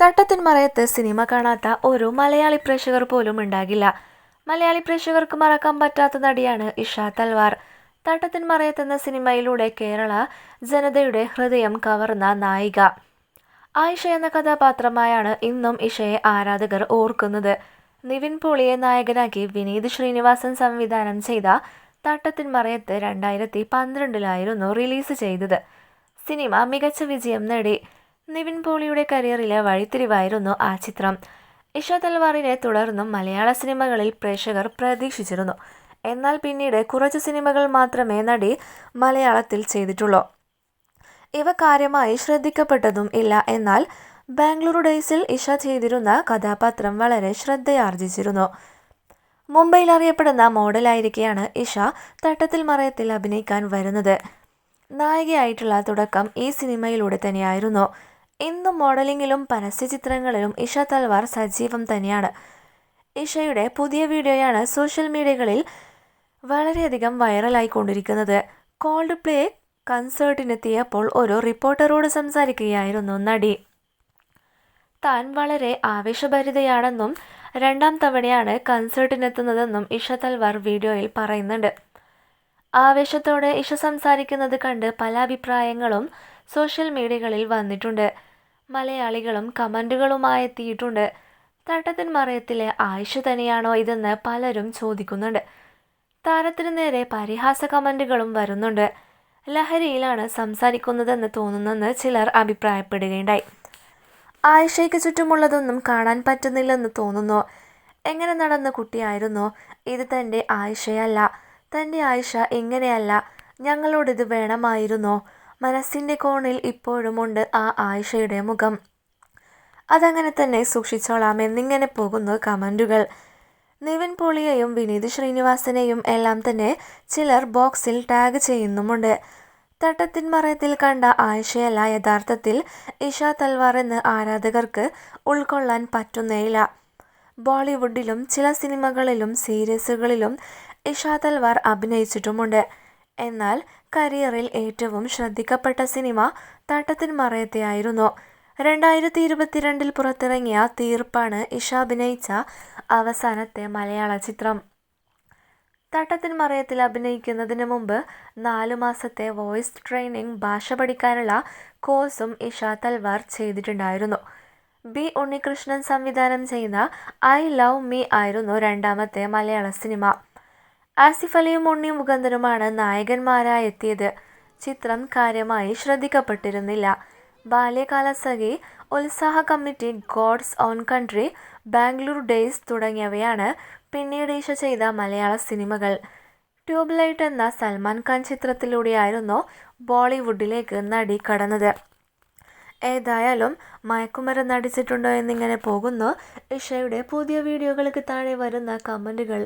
Thattathin Marayathu cinema കാണാത്ത ഒരു മലയാളി പ്രേക്ഷകർ പോലും ഉണ്ടാകില്ല. മലയാളി പ്രേക്ഷകർക്ക് മറക്കാൻ പറ്റാത്ത നടിയാണ് ഇഷ തൽവാർ. തട്ടത്തിൻ മറയത്ത് എന്ന സിനിമയിലൂടെ കേരള ജനതയുടെ ഹൃദയം കവർന്ന നായിക. ആയിഷ എന്ന കഥാപാത്രമായാണ് ഇന്നും ഇഷയെ ആരാധകർ ഓർക്കുന്നത്. നിവിൻ പോളിയെ നായകനാക്കി വിനീത് ശ്രീനിവാസൻ സംവിധാനം ചെയ്ത തട്ടത്തിൻ മറയത്ത് രണ്ടായിരത്തി പന്ത്രണ്ടിലായിരുന്നു റിലീസ് ചെയ്തത്. സിനിമ മികച്ച വിജയം നേടി. നിവിൻ പോളിയുടെ കരിയറിലെ വഴിത്തിരിവായിരുന്നു ആ ചിത്രം. ഇഷ തൽവാറിനെ തുടർന്നും മലയാള സിനിമകളിൽ പ്രേക്ഷകർ പ്രതീക്ഷിച്ചിരുന്നു. എന്നാൽ പിന്നീട് കുറച്ച് സിനിമകൾ മാത്രമേ നടി മലയാളത്തിൽ ചെയ്തിട്ടുള്ളൂ. ഇവ കാര്യമായി ശ്രദ്ധിക്കപ്പെട്ടതും ഇല്ല. എന്നാൽ ബാംഗ്ലൂർ ഡേയ്സിൽ ഇഷ ചെയ്തിരുന്ന കഥാപാത്രം വളരെ ശ്രദ്ധയാർജിച്ചിരുന്നു. മുംബൈയിൽ അറിയപ്പെടുന്ന മോഡലായിരിക്കെയാണ് ഇഷ തട്ടത്തിൽ മറയത്തിൽ അഭിനയിക്കാൻ വരുന്നത്. നായികയായിട്ടുള്ള തുടക്കം ഈ സിനിമയിലൂടെ തന്നെയായിരുന്നു. ഇന്നും മോഡലിംഗിലും പരസ്യചിത്രങ്ങളിലും ഇഷ തൽവാർ സജീവം തന്നെയാണ്. ഇഷയുടെ പുതിയ വീഡിയോയാണ് സോഷ്യൽ മീഡിയകളിൽ വളരെയധികം വൈറലായിക്കൊണ്ടിരിക്കുന്നത്. കോൾഡ് പ്ലേ കൺസേർട്ടിനെത്തിയപ്പോൾ ഒരു റിപ്പോർട്ടറോട് സംസാരിക്കുകയായിരുന്നു നടി. താൻ വളരെ ആവേശഭരിതയാണെന്നും രണ്ടാം തവണയാണ് കൺസേർട്ടിനെത്തുന്നതെന്നും ഇഷ തൽവാർ വീഡിയോയിൽ പറയുന്നുണ്ട്. ആവേശത്തോടെ ഇഷ സംസാരിക്കുന്നത് കണ്ട് പല അഭിപ്രായങ്ങളും സോഷ്യൽ മീഡിയകളിൽ വന്നിട്ടുണ്ട്. മലയാളികളും കമന്റുകളുമായി എത്തിയിട്ടുണ്ട്. തട്ടത്തിൻ മറയത്തിലെ ആയിഷ തന്നെയാണോ ഇതെന്ന് പലരും ചോദിക്കുന്നുണ്ട്. താരത്തിന് നേരെ പരിഹാസ കമന്റുകളും വരുന്നുണ്ട്. ലഹരിയിലാണ് സംസാരിക്കുന്നതെന്ന് തോന്നുന്നെന്ന് ചിലർ അഭിപ്രായപ്പെടുകയുണ്ടായി. ആയിഷയ്ക്ക് ചുറ്റുമുള്ളതൊന്നും കാണാൻ പറ്റുന്നില്ലെന്ന് തോന്നുന്നു. എങ്ങനെ നടന്ന കുട്ടിയായിരുന്നു? ഇത് തന്റെ ആയിഷയല്ല. തന്റെ ആയിഷ ഇങ്ങനെയല്ല ഞങ്ങളോടിത് വേണമായിരുന്നോ? മനസ്സിന്റെ കോണിൽ ഇപ്പോഴുമുണ്ട് ആ ആയിഷയുടെ മുഖം. അതങ്ങനെ തന്നെ സൂക്ഷിച്ചോളാം എന്നിങ്ങനെ പോകുന്നു കമന്റുകൾ നിവിൻ പോളിയെയും വിനീത് ശ്രീനിവാസനെയും എല്ലാം തന്നെ ചിലർ ബോക്സിൽ ടാഗ് ചെയ്യുന്നുമുണ്ട്. തട്ടത്തിൻ മറയത്തിൽ കണ്ട ആയിഷയല്ല യഥാർത്ഥത്തിൽ ഇഷ തൽവാർ എന്ന് ആരാധകർക്ക് ഉൾക്കൊള്ളാൻ പറ്റുന്നേയില്ല. ബോളിവുഡിലും ചില സിനിമകളിലും സീരീസുകളിലും ഇഷ തൽവാർ അഭിനയിച്ചിട്ടുമുണ്ട്. എന്നാൽ കരിയറിൽ ഏറ്റവും ശ്രദ്ധിക്കപ്പെട്ട സിനിമ തട്ടത്തിൻ മറയത്തെയായിരുന്നു. രണ്ടായിരത്തി ഇരുപത്തിരണ്ടിൽ പുറത്തിറങ്ങിയ തീർപ്പാണ് ഇഷ അഭിനയിച്ച അവസാനത്തെ മലയാള ചിത്രം. തട്ടത്തിൻ മറയത്തിൽ അഭിനയിക്കുന്നതിന് മുമ്പ് നാലു മാസത്തെ വോയിസ് ട്രെയിനിങ് ഭാഷ പഠിക്കാനുള്ള കോഴ്സും ഇഷ തൽവാർ ചെയ്തിട്ടുണ്ടായിരുന്നു. ബി ഉണ്ണികൃഷ്ണൻ സംവിധാനം ചെയ്യുന്ന ഐ ലവ് മീ ആയിരുന്നു രണ്ടാമത്തെ മലയാള സിനിമ. ആസിഫ് അലിയും ഉണ്ണി മുകുന്ദനുമാണ് നായകന്മാരായി എത്തിയത് ചിത്രം കാര്യമായി ശ്രദ്ധിക്കപ്പെട്ടിരുന്നില്ല. Balyakalasakhi Ulsaha committee God's own country Bangalore days തുടങ്ങിയവയാണ് പിന്നീട് ഈശ ചെയ്ത മലയാള സിനിമകൾ. ട്യൂബ്ലൈറ്റ് എന്ന സൽമാൻ ഖാൻ ചിത്രത്തിലൂടെയായിരുന്നു ബോളിവുഡിലേക്ക് നടി കടന്നത്. ഏതായാലും മയക്കുമരുന്ന് അടിച്ചിട്ടുണ്ടോ എന്നിങ്ങനെ പോകുന്നു. ഇഷയുടെ പുതിയ വീഡിയോകൾക്ക് താഴെ വരുന്ന കമന്റുകൾ.